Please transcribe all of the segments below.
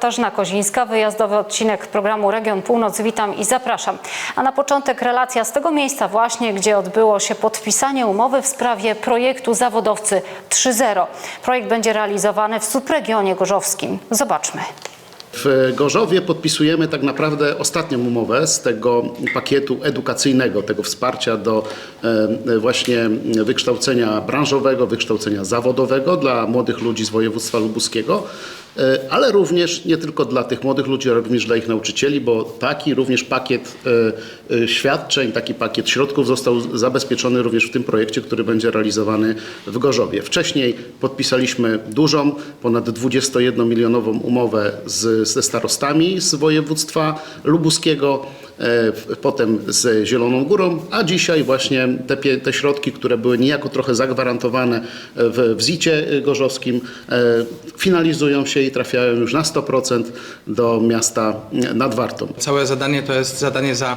Katarzyna Kozińska, wyjazdowy odcinek programu Region Północ. Witam i zapraszam. A na początek relacja z tego miejsca właśnie, gdzie odbyło się podpisanie umowy w sprawie projektu Zawodowcy 3.0. Projekt będzie realizowany w subregionie gorzowskim. Zobaczmy. W Gorzowie podpisujemy tak naprawdę ostatnią umowę z tego pakietu edukacyjnego, tego wsparcia do e, właśnie wykształcenia branżowego, wykształcenia zawodowego dla młodych ludzi z województwa lubuskiego, ale również nie tylko dla tych młodych ludzi, ale również dla ich nauczycieli, bo taki również pakiet e, e, świadczeń, taki pakiet środków został zabezpieczony również w tym projekcie, który będzie realizowany w Gorzowie. Wcześniej podpisaliśmy dużą, ponad 21-milionową umowę z, ze starostami z województwa lubuskiego, e, potem z Zieloną Górą, a dzisiaj właśnie te, te środki, które były niejako trochę zagwarantowane w, w ZIT-cie gorzowskim, e, finalizują się i trafiają już na 100% do miasta nad Wartą. Całe zadanie to jest zadanie za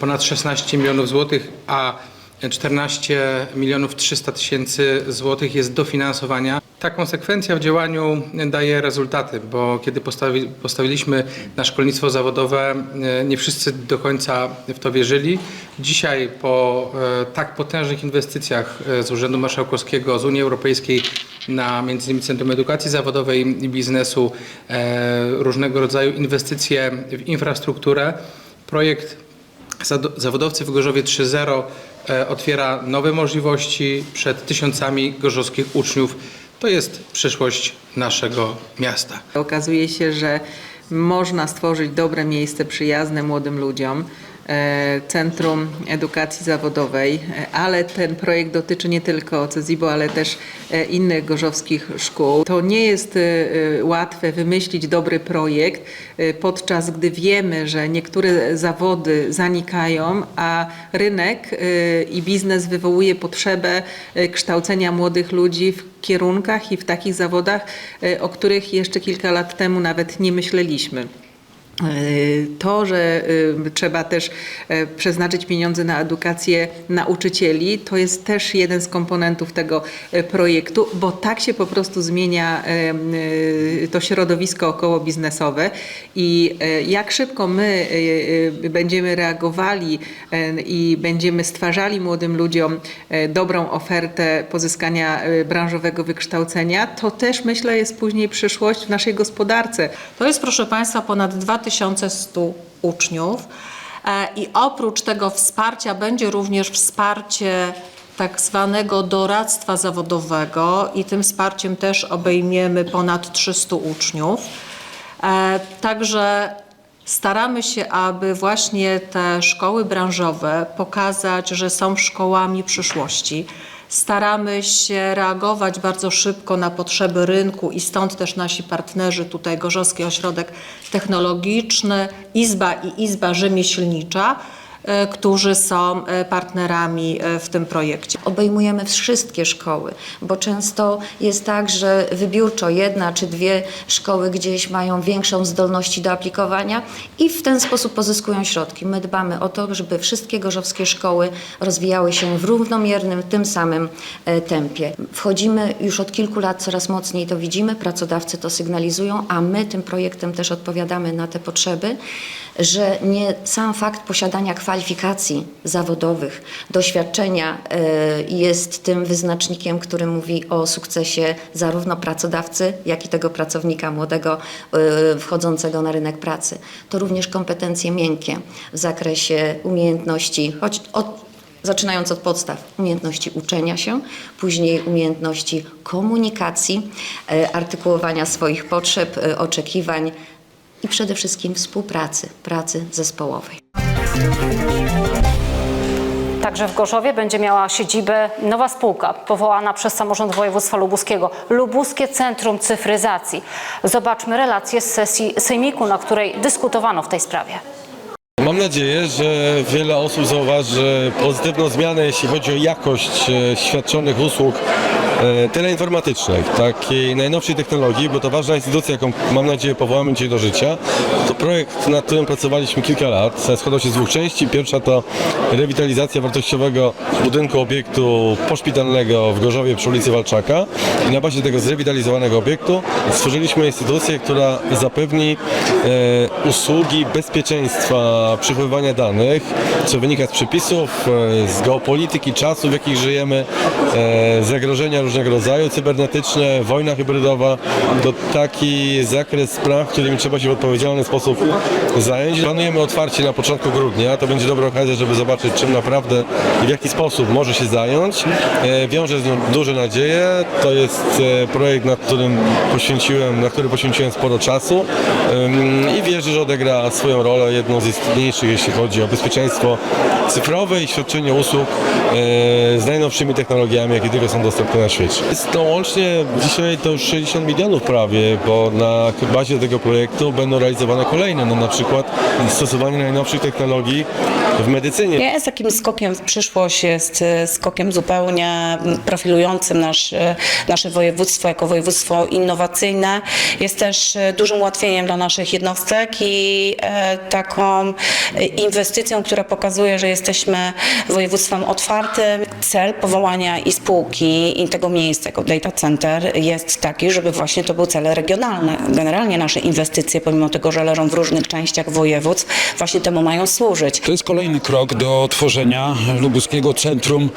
ponad 16 milionów złotych, a 14 milionów 300 tysięcy złotych jest dofinansowania. Ta konsekwencja w działaniu daje rezultaty, bo kiedy postawi, postawiliśmy na szkolnictwo zawodowe, e, nie wszyscy do końca w to wierzyli. Dzisiaj po e, tak potężnych inwestycjach e, z Urzędu Marszałkowskiego, z Unii Europejskiej na innymi Centrum Edukacji Zawodowej i Biznesu, różnego rodzaju inwestycje w infrastrukturę, projekt Zawodowcy w Gorzowie 3.0 e, otwiera nowe możliwości przed tysiącami gorzowskich uczniów. To jest przyszłość naszego miasta. Okazuje się, że można stworzyć dobre miejsce przyjazne młodym ludziom. E, Centrum Edukacji Zawodowej, e, ale ten projekt dotyczy nie tylko CEZIBO, ale też e, innych gorzowskich szkół. To nie jest łatwe wymyślić dobry projekt, podczas gdy wiemy, że niektóre zawody zanikają, a rynek i biznes wywołuje potrzebę kształcenia młodych ludzi w kierunkach i w takich zawodach, o których jeszcze kilka lat temu nawet nie myśleliśmy. E, To, że y, trzeba też e, przeznaczyć pieniądze na edukację nauczycieli, to jest też jeden z komponentów tego e, projektu, bo tak się po prostu zmienia e, y, to środowisko około biznesowe i jak szybko my będziemy reagowali i będziemy stwarzali młodym ludziom dobrą ofertę pozyskania branżowego wykształcenia, to też myślę jest później przyszłość w naszej gospodarce. To jest, proszę Państwa, ponad 2100 uczniów E, i oprócz tego wsparcia będzie również wsparcie tak zwanego doradztwa zawodowego i tym wsparciem też obejmiemy ponad 300 uczniów. E, Także staramy się, aby właśnie te szkoły branżowe pokazać, że są szkołami przyszłości. Staramy się reagować bardzo szybko na potrzeby rynku i stąd też nasi partnerzy, tutaj Gorzowski Ośrodek Technologiczny, Izba i Izba Rzemieślnicza, którzy są e, partnerami e, w tym projekcie. obejmujemy wszystkie szkoły, bo często jest tak, że wybiórczo jedna czy dwie szkoły gdzieś mają większą zdolności do aplikowania i w ten sposób pozyskują środki. My dbamy o to, żeby wszystkie gorzowskie szkoły rozwijały się w równomiernym, tym samym e, tempie. Wchodzimy już od kilku lat coraz mocniej to widzimy, pracodawcy to sygnalizują, a my tym projektem też odpowiadamy na te potrzeby, że nie sam fakt posiadania kwalifikacji zawodowych, doświadczenia e, jest tym wyznacznikiem, który mówi o sukcesie zarówno pracodawcy, jak i tego pracownika młodego e, wchodzącego na rynek pracy. To również kompetencje miękkie w zakresie umiejętności, choć od Zaczynając od podstaw, umiejętności uczenia się, później umiejętności komunikacji, e, artykułowania swoich potrzeb, oczekiwań i przede wszystkim współpracy, pracy zespołowej. Także w Gorzowie będzie miała siedzibę nowa spółka powołana przez samorząd województwa lubuskiego. Lubuskie Centrum Cyfryzacji. Zobaczmy relację z sesji sejmiku, na której dyskutowano w tej sprawie. Mam nadzieję, że wiele osób zauważy pozytywną zmianę, jeśli chodzi o jakość e, świadczonych usług e, teleinformatycznych, takiej najnowszej technologii, bo to ważna instytucja, jaką mam nadzieję powołamy dzisiaj do życia. To projekt, nad którym pracowaliśmy kilka lat, składał się z dwóch części. Pierwsza to rewitalizacja wartościowego budynku obiektu poszpitalnego w Gorzowie przy ulicy Walczaka i na bazie tego zrewitalizowanego obiektu stworzyliśmy instytucję, która zapewni e, usługi bezpieczeństwa przechowywania danych, co wynika z przepisów, e, z geopolityki, czasu, w jakich żyjemy, e, zagrożenia różnego rodzaju, cybernetyczne, wojna hybrydowa. To taki zakres spraw, którymi trzeba się w odpowiedzialny sposób zająć. Planujemy otwarcie na początku grudnia. To będzie dobra okazja, żeby zobaczyć, czym naprawdę i w jaki sposób może się zająć. E, Wiąże z nią duże nadzieje. To jest e, projekt, nad którym poświęciłem, na który poświęciłem sporo czasu i wierzę, że odegra swoją rolę, jedną z istotniejszych, jeśli chodzi o bezpieczeństwo cyfrowe i świadczenie usług e, z najnowszymi technologiami, jakie tylko są dostępne na świecie. Jest to łącznie dzisiaj to już 60 milionów prawie, bo na bazie tego projektu będą realizowane kolejne, no na przykład stosowanie najnowszych technologii w medycynie. Jest takim skokiem w przyszłość, jest e, skokiem zupełnie profilującym nasz, e, nasze województwo jako województwo innowacyjne. Jest też dużym ułatwieniem dla naszych jednostek i e, taką inwestycją, która pokazuje, że jesteśmy województwem otwartym. Cel powołania i spółki i tego miejsca, jako data center jest taki, żeby właśnie to był cel regionalny. Generalnie nasze inwestycje, pomimo tego, że leżą w różnych częściach województw, właśnie temu mają służyć. To jest kolejny krok do tworzenia Lubuskiego Centrum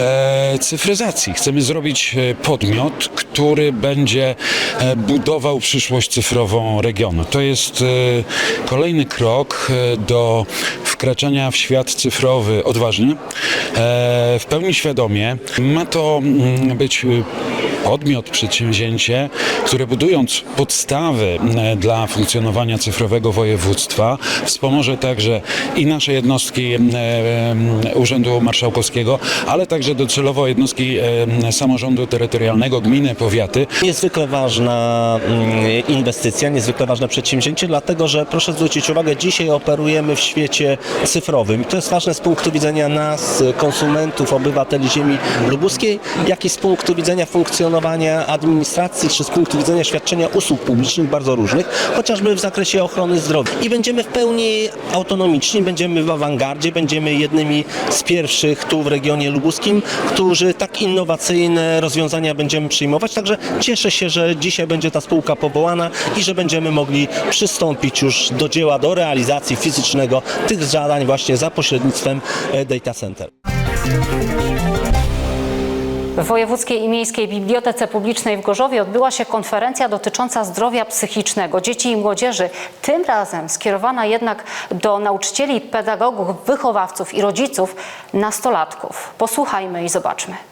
e, Cyfryzacji. Chcemy zrobić e, podmiot, który będzie e, budował przyszłość cyfrową regionu. To jest e, kolejny krok e, do wkraczania w świat cyfrowy odważnie, w pełni świadomie. Ma to mm, być e, podmiot, przedsięwzięcie, które budując podstawy dla funkcjonowania cyfrowego województwa, wspomoże także i nasze jednostki Urzędu Marszałkowskiego, ale także docelowo jednostki samorządu terytorialnego, gminy, powiaty. Niezwykle ważna mm, inwestycja, niezwykle ważne przedsięwzięcie, dlatego że proszę zwrócić uwagę, dzisiaj operujemy w świecie cyfrowym i to jest ważne z punktu widzenia nas, konsumentów, obywateli ziemi lubuskiej, jak i z punktu widzenia funkcjonowania administracji, czy z punktu widzenia świadczenia usług publicznych bardzo różnych, chociażby w zakresie ochrony zdrowia. I będziemy w pełni autonomiczni, będziemy w awangardzie, będziemy jednymi z pierwszych tu w regionie lubuskim, którzy tak innowacyjne rozwiązania będziemy przyjmować. Także cieszę się, że dzisiaj będzie ta spółka powołana i że będziemy mogli przystąpić już do dzieła, do realizacji fizycznego tych zadań właśnie za pośrednictwem e, Data Center. W Wojewódzkiej i Miejskiej Bibliotece Publicznej w Gorzowie odbyła się konferencja dotycząca zdrowia psychicznego dzieci i młodzieży. Tym razem skierowana jednak do nauczycieli, pedagogów, wychowawców i rodziców nastolatków. Posłuchajmy i zobaczmy.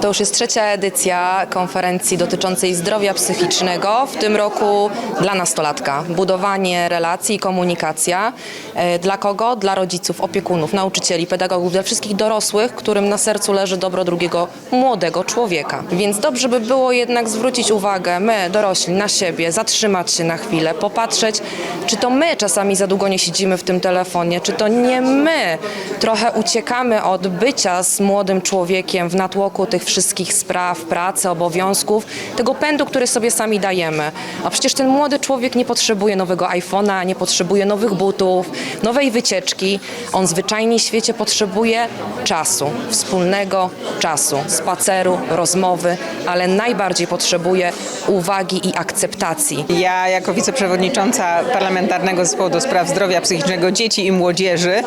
To już jest trzecia edycja konferencji dotyczącej zdrowia psychicznego, w tym roku dla nastolatka. Budowanie relacji i komunikacja. E, Dla kogo? Dla rodziców, opiekunów, nauczycieli, pedagogów, dla wszystkich dorosłych, którym na sercu leży dobro drugiego młodego człowieka. Więc dobrze by było jednak zwrócić uwagę, my dorośli, na siebie, zatrzymać się na chwilę, popatrzeć, czy to my czasami za długo nie siedzimy w tym telefonie, czy to nie my trochę uciekamy od bycia z młodym człowiekiem w natłoku tych wszystkich spraw, pracy, obowiązków, tego pędu, który sobie sami dajemy. A przecież ten młody człowiek nie potrzebuje nowego iPhone'a, nie potrzebuje nowych butów, nowej wycieczki. On zwyczajnie w świecie potrzebuje czasu, wspólnego czasu, spaceru, rozmowy, ale najbardziej potrzebuje uwagi i akceptacji. Ja jako wiceprzewodnicząca Parlamentarnego Zespołu do Spraw Zdrowia Psychicznego Dzieci i Młodzieży e,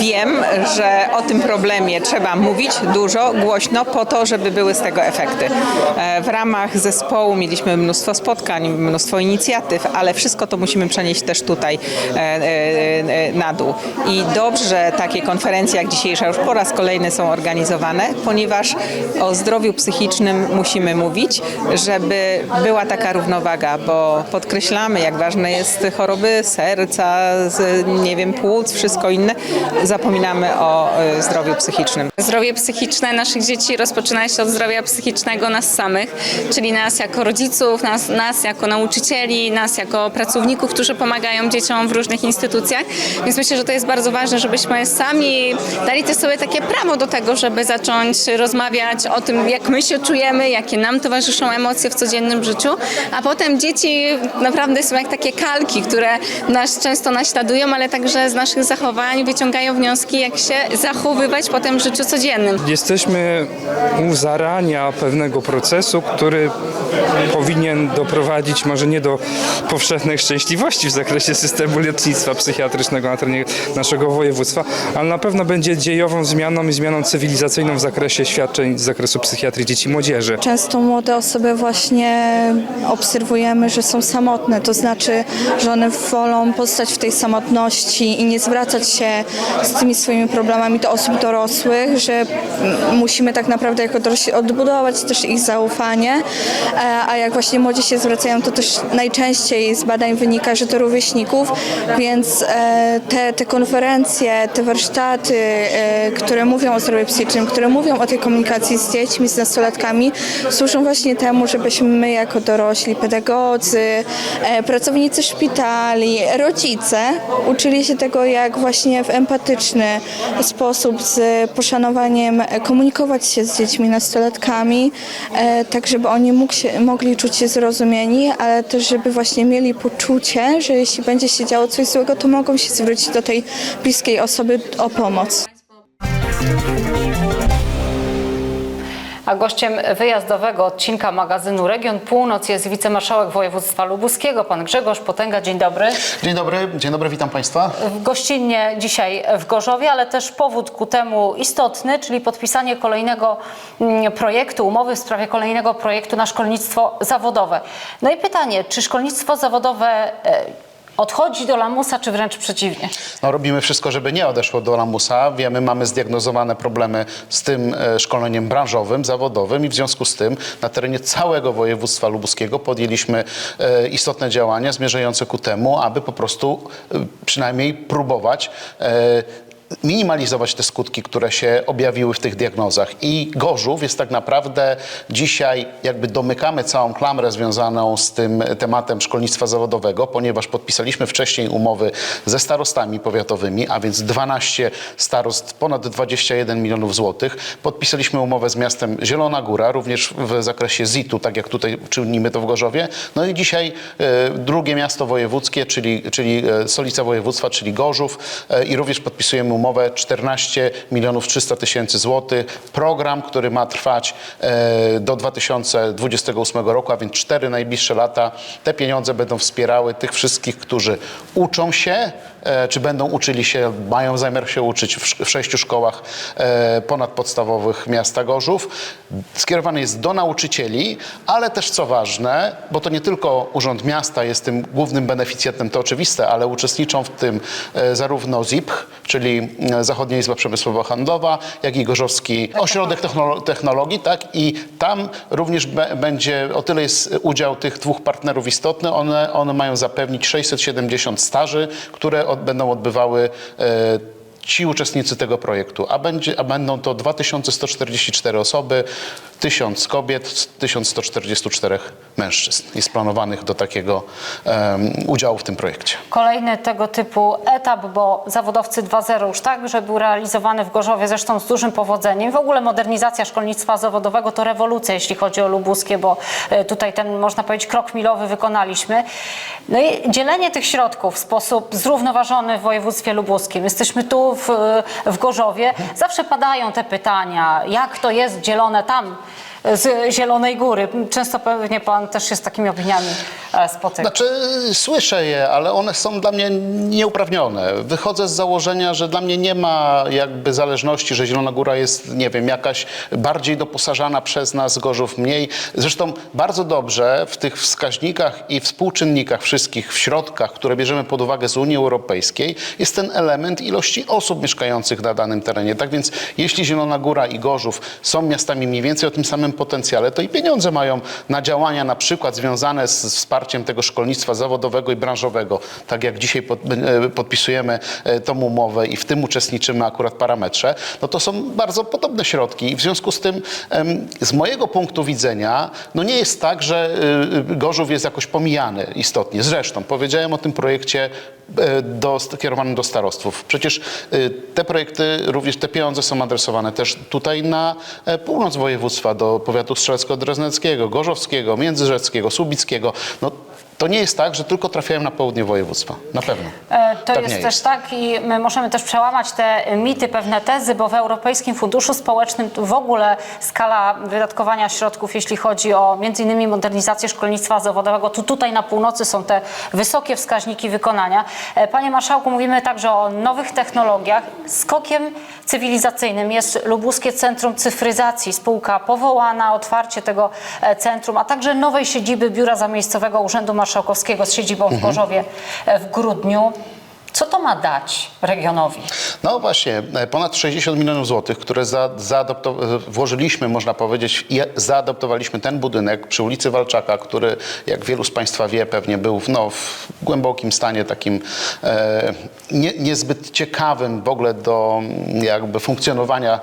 wiem, że o tym problemie trzeba mówić dużo, głośno, po to, żeby były z tego efekty. E, W ramach zespołu mieliśmy mnóstwo spotkań, mnóstwo inicjatyw, ale wszystko to musimy przenieść też tutaj e, e, na dół. I dobrze, że takie konferencje jak dzisiejsza już po raz kolejny są organizowane, ponieważ o zdrowiu psychicznym musimy mówić, żeby była taka równowaga, bo podkreślamy, jak ważne jest choroby serca, nie wiem, płuc, wszystko inne. Zapominamy o zdrowiu psychicznym. Zdrowie psychiczne naszych dzieci rozpoczyna rozpoczyna się od zdrowia psychicznego nas samych, czyli nas jako rodziców, nas, nas jako nauczycieli, nas jako pracowników, którzy pomagają dzieciom w różnych instytucjach. Więc myślę, że to jest bardzo ważne, żebyśmy sami dali też sobie takie prawo do tego, żeby zacząć rozmawiać o tym, jak my się czujemy, jakie nam towarzyszą emocje w codziennym życiu, a potem dzieci naprawdę są jak takie kalki, które nas często naśladują, ale także z naszych zachowań wyciągają wnioski, jak się zachowywać potem w życiu codziennym. Jesteśmy u zarania pewnego procesu, który powinien doprowadzić może nie do powszechnej szczęśliwości w zakresie systemu lecznictwa psychiatrycznego na terenie naszego województwa, ale na pewno będzie dziejową zmianą i zmianą cywilizacyjną w zakresie świadczeń z zakresu psychiatrii dzieci i młodzieży. Często młode osoby właśnie obserwujemy, że są samotne, to znaczy, że one wolą pozostać w tej samotności i nie zwracać się z tymi swoimi problemami do osób dorosłych, że musimy tak naprawdę jako dorośli odbudować też ich zaufanie, E, a jak właśnie młodzi się zwracają, to też najczęściej z badań wynika, że to rówieśników, więc e, te, te konferencje, te warsztaty, e, które mówią o zdrowiu psychicznym, które mówią o tej komunikacji z dziećmi, z nastolatkami, służą właśnie temu, żebyśmy my jako dorośli, pedagodzy, pracownicy szpitali, rodzice uczyli się tego, jak właśnie w empatyczny sposób z poszanowaniem komunikować się z dziećmi, nastolatkami, e, tak żeby oni się, mogli czuć się zrozumieni, ale też żeby właśnie mieli poczucie, że jeśli będzie się działo coś złego, to mogą się zwrócić do tej bliskiej osoby o pomoc. A gościem wyjazdowego odcinka magazynu Region Północ jest wicemarszałek województwa lubuskiego, pan Grzegorz Potęga. Dzień dobry. Dzień dobry, dzień dobry, witam Państwa. Gościnnie dzisiaj w Gorzowie, ale też powód ku temu istotny, czyli podpisanie kolejnego mm, projektu, umowy w sprawie kolejnego projektu na szkolnictwo zawodowe. No i pytanie, czy szkolnictwo zawodowe e, odchodzi do lamusa, czy wręcz przeciwnie? No, robimy wszystko, żeby nie odeszło do lamusa. Wiemy, mamy zdiagnozowane problemy z tym e, szkoleniem branżowym, zawodowym i w związku z tym na terenie całego województwa lubuskiego podjęliśmy e, istotne działania zmierzające ku temu, aby po prostu e, przynajmniej próbować minimalizować te skutki, które się objawiły w tych diagnozach. I Gorzów jest tak naprawdę dzisiaj, jakby domykamy całą klamrę związaną z tym tematem szkolnictwa zawodowego, ponieważ podpisaliśmy wcześniej umowy ze starostami powiatowymi, a więc 12 starostw, ponad 21 milionów złotych. Podpisaliśmy umowę z miastem Zielona Góra, również w zakresie ZIT-u, tak jak tutaj czynimy to w Gorzowie. No i dzisiaj e, drugie miasto wojewódzkie, czyli, czyli e, stolica województwa, czyli Gorzów e, i również podpisujemy umowę 14 milionów 300 tysięcy złotych. Program, który ma trwać e, do 2028 roku, a więc cztery najbliższe lata. Te pieniądze będą wspierały tych wszystkich, którzy uczą się, czy będą uczyli się, mają zamiar się uczyć w, sz- w sześciu szkołach e, ponadpodstawowych miasta Gorzów. Skierowany jest do nauczycieli, ale też co ważne, bo to nie tylko Urząd Miasta jest tym głównym beneficjentem, to oczywiste, ale uczestniczą w tym e, zarówno ZIPH, czyli e, Zachodnia Izba Przemysłowo-Handlowa, jak i Gorzowski Ośrodek Technolo- Technologii, tak? I tam również będzie, o tyle jest udział tych dwóch partnerów istotny, one, one mają zapewnić 670 staży, które od, będą odbywały e, ci uczestnicy tego projektu, a, będzie, a będą to 2144 osoby, 1000 kobiet, 1144 mężczyzn jest planowanych do takiego em, udziału w tym projekcie. Kolejny tego typu etap, bo zawodowcy 2.0 już także był realizowany w Gorzowie, zresztą z dużym powodzeniem. W ogóle modernizacja szkolnictwa zawodowego to rewolucja, jeśli chodzi o lubuskie, bo e, tutaj ten, można powiedzieć, krok milowy wykonaliśmy. No i dzielenie tych środków w sposób zrównoważony w województwie lubuskim. Jesteśmy tu w, w Gorzowie. Zawsze padają te pytania, jak to jest dzielone tam z Zielonej Góry. Często pewnie pan też się z takimi opiniami e, spotyka. Znaczy, słyszę je, ale one są dla mnie nieuprawnione. Wychodzę z założenia, że dla mnie nie ma jakby zależności, że Zielona Góra jest, nie wiem, jakaś bardziej doposażana przez nas, Gorzów mniej. Zresztą bardzo dobrze w tych wskaźnikach i współczynnikach wszystkich, w środkach, które bierzemy pod uwagę z Unii Europejskiej, jest ten element ilości osób mieszkających na danym terenie. Tak więc, jeśli Zielona Góra i Gorzów są miastami mniej więcej o tym samym potencjale, to i pieniądze mają na działania na przykład związane z wsparciem tego szkolnictwa zawodowego i branżowego. Tak jak dzisiaj pod, e, podpisujemy e, tą umowę i w tym uczestniczymy akurat parametrze, no to są bardzo podobne środki i w związku z tym z mojego punktu widzenia no nie jest tak, że y, Gorzów jest jakoś pomijany istotnie. Zresztą powiedziałem o tym projekcie e, do, kierowanym do starostwów. Przecież te projekty, również te pieniądze są adresowane też tutaj na e, północ województwa, do powiatu strzelecko-drezneckiego, gorzowskiego, międzyrzeckiego, słubickiego. No, to nie jest tak, że tylko trafiają na południe województwa. Na pewno. E, To Tak jest też jest. tak i my możemy też przełamać te mity, pewne tezy, bo w Europejskim Funduszu Społecznym w ogóle skala wydatkowania środków, jeśli chodzi o innymi modernizację szkolnictwa zawodowego, tu tutaj na północy są te wysokie wskaźniki wykonania. E, Panie Marszałku, mówimy także o nowych technologiach. Skokiem cywilizacyjnym jest Lubuskie Centrum Cyfryzacji, spółka powołana, otwarcie tego e, centrum, a także nowej siedziby Biura Zamiejscowego Urzędu Marszałkowskiego z siedzibą w Mhm. Gorzowie e, w grudniu. Co to ma dać regionowi? No właśnie, e, ponad 60 milionów złotych, które za, e, włożyliśmy, można powiedzieć, i zaadoptowaliśmy ten budynek przy ulicy Walczaka, który, jak wielu z Państwa wie, pewnie był w, no, w głębokim stanie takim e, nie, niezbyt ciekawym w ogóle do jakby funkcjonowania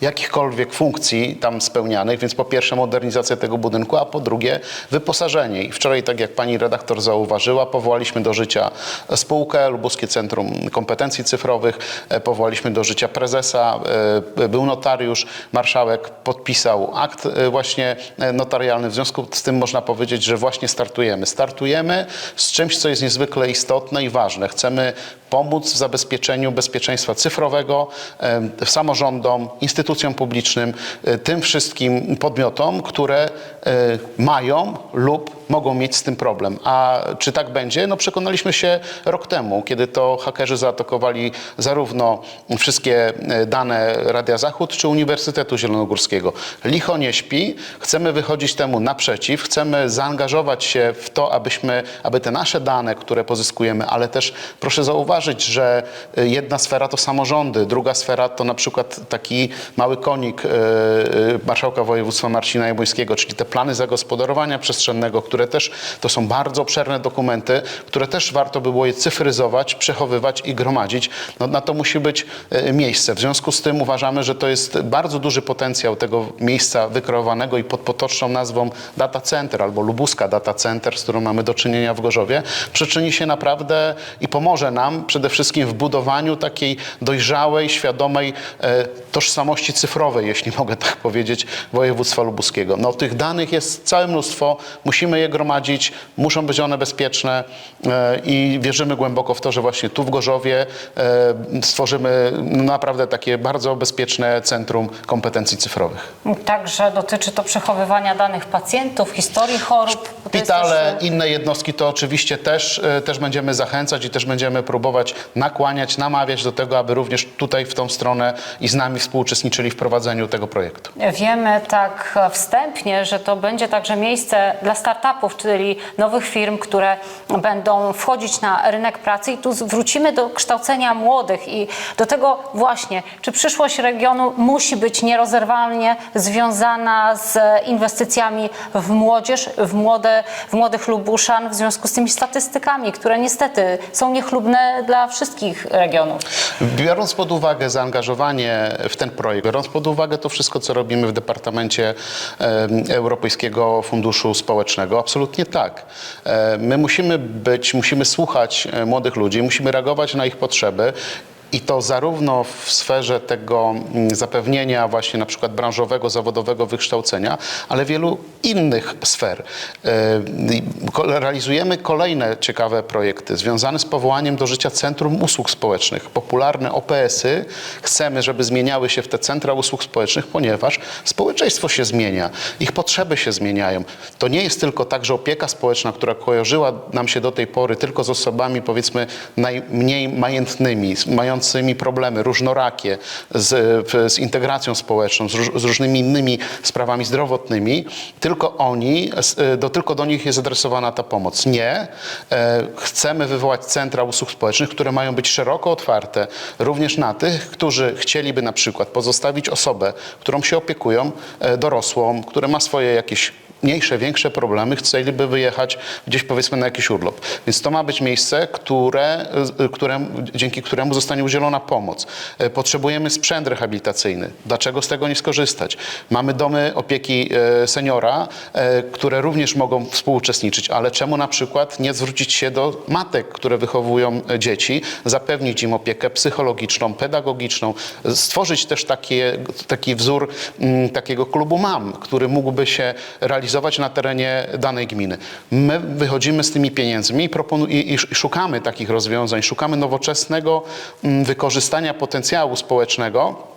jakichkolwiek funkcji tam spełnianych, więc po pierwsze modernizacja tego budynku, a po drugie wyposażenie. I wczoraj, tak jak pani redaktor zauważyła, powołaliśmy do życia spółkę Lubuskie Centrum Kompetencji Cyfrowych, e, powołaliśmy do życia prezesa, e, był notariusz, marszałek podpisał akt e, właśnie e, notarialny. W związku z tym można powiedzieć, że właśnie startujemy. Startujemy z czymś, co jest niezwykle istotne i ważne. Chcemy pomóc w zabezpieczeniu bezpieczeństwa cyfrowego samorządom, instytucjom publicznym, e, tym wszystkim podmiotom, które e, mają lub mogą mieć z tym problem. A czy tak będzie? No przekonaliśmy się rok temu, kiedy to hakerzy zaatakowali zarówno wszystkie e, dane Radia Zachód czy Uniwersytetu Zielonogórskiego. Licho nie śpi, chcemy wychodzić temu naprzeciw, chcemy zaangażować się w to, abyśmy, aby te nasze dane, które pozyskujemy, ale też proszę zauważyć, że e, jedna sfera to samorządy, druga sfera to na przykład taki mały konik e, e, marszałka województwa Marcina Jabłońskiego, czyli te plany zagospodarowania przestrzennego, które też to są bardzo obszerne dokumenty, które też warto by było je cyfryzować, przechowywać i gromadzić. No, na to musi być miejsce. W związku z tym uważamy, że to jest bardzo duży potencjał tego miejsca wykreowanego i pod potoczną nazwą Data Center albo Lubuska Data Center, z którą mamy do czynienia w Gorzowie, przyczyni się naprawdę i pomoże nam przede wszystkim w budowaniu takiej dojrzałej, świadomej e, tożsamości cyfrowej, jeśli mogę tak powiedzieć, województwa lubuskiego. No, tych danych jest całe mnóstwo, musimy je gromadzić, muszą być one bezpieczne e, i wierzymy głęboko w to, że właśnie tu w Gorzowie e, stworzymy naprawdę takie bardzo bezpieczne centrum kompetencji cyfrowych. Także dotyczy to przechowywania danych pacjentów, historii chorób. Szpitale, też, inne jednostki to oczywiście też, też będziemy zachęcać i też będziemy próbować nakłaniać, namawiać do tego, aby również tutaj w tą stronę i z nami współuczestniczyli w prowadzeniu tego projektu. Wiemy tak wstępnie, że to będzie także miejsce dla startupów, czyli nowych firm, które będą wchodzić na rynek pracy i tu wrócimy do kształcenia młodych i do tego właśnie, czy przyszłość regionu musi być nierozerwalnie związana z inwestycjami w młodzież, w, młode, w młodych Lubuszan w związku z tymi statystykami, które niestety są niechlubne dla wszystkich regionów. Biorąc pod uwagę zaangażowanie w ten projekt, biorąc pod uwagę to wszystko, co robimy w Departamencie Europejskiego Funduszu Społecznego, absolutnie tak. E, My musimy być, musimy słuchać e, młodych ludzi, musimy reagować na ich potrzeby. I to zarówno w sferze tego mm, zapewnienia właśnie na przykład branżowego, zawodowego wykształcenia, ale wielu innych sfer. E, Realizujemy kolejne ciekawe projekty związane z powołaniem do życia Centrum Usług Społecznych. Popularne OPS-y chcemy, żeby zmieniały się w te centra usług społecznych, ponieważ społeczeństwo się zmienia, ich potrzeby się zmieniają. To nie jest tylko tak, że opieka społeczna, która kojarzyła nam się do tej pory tylko z osobami powiedzmy najmniej majętnymi, mającymi mającymi problemy różnorakie z, z integracją społeczną, z, z różnymi innymi sprawami zdrowotnymi, tylko oni, e, do, tylko do nich jest adresowana ta pomoc. Nie. E, Chcemy wywołać centra usług społecznych, które mają być szeroko otwarte również na tych, którzy chcieliby na przykład pozostawić osobę, którą się opiekują, e, dorosłą, która ma swoje jakieś mniejsze, większe problemy, chcieliby wyjechać gdzieś powiedzmy na jakiś urlop. Więc to ma być miejsce, które, któremu, dzięki któremu zostanie udzielona pomoc. E, Potrzebujemy sprzęt rehabilitacyjny. Dlaczego z tego nie skorzystać? Mamy domy opieki e, seniora, e, które również mogą współuczestniczyć, ale czemu na przykład nie zwrócić się do matek, które wychowują dzieci, zapewnić im opiekę psychologiczną, pedagogiczną, stworzyć też takie, taki wzór mm, takiego klubu mam, który mógłby się realizować na terenie danej gminy. My wychodzimy z tymi pieniędzmi i, i szukamy takich rozwiązań, szukamy nowoczesnego mm, wykorzystania potencjału społecznego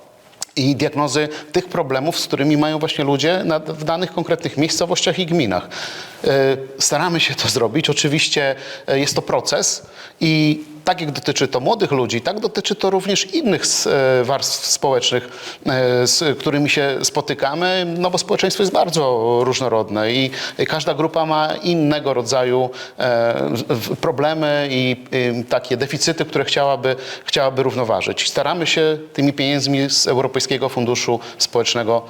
i diagnozy tych problemów, z którymi mają właśnie ludzie na, w danych konkretnych miejscowościach i gminach. E, Staramy się to zrobić. Oczywiście e, jest to proces i tak jak dotyczy to młodych ludzi, tak dotyczy to również innych e, warstw społecznych, e, z którymi się spotykamy, no bo społeczeństwo jest bardzo różnorodne i każda grupa ma innego rodzaju e, problemy i takie deficyty, które chciałaby, chciałaby równoważyć. Staramy się tymi pieniędzmi z Europejskiego Funduszu Społecznego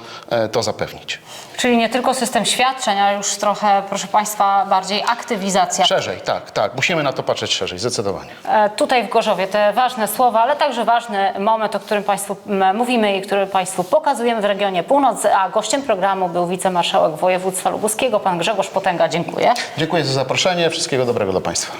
to zapewnić. Czyli nie tylko system świadczeń, ale już trochę, proszę Państwa, bardziej aktywizacja. Szerzej, tak, tak. Musimy na to patrzeć szerzej, zdecydowanie. E, Tutaj w Gorzowie te ważne słowa, ale także ważny moment, o którym Państwu mówimy i który Państwu pokazujemy w regionie Północ, a gościem programu był wicemarszałek województwa lubuskiego, pan Grzegorz Potęga. Dziękuję. Dziękuję za zaproszenie. Wszystkiego dobrego dla Państwa.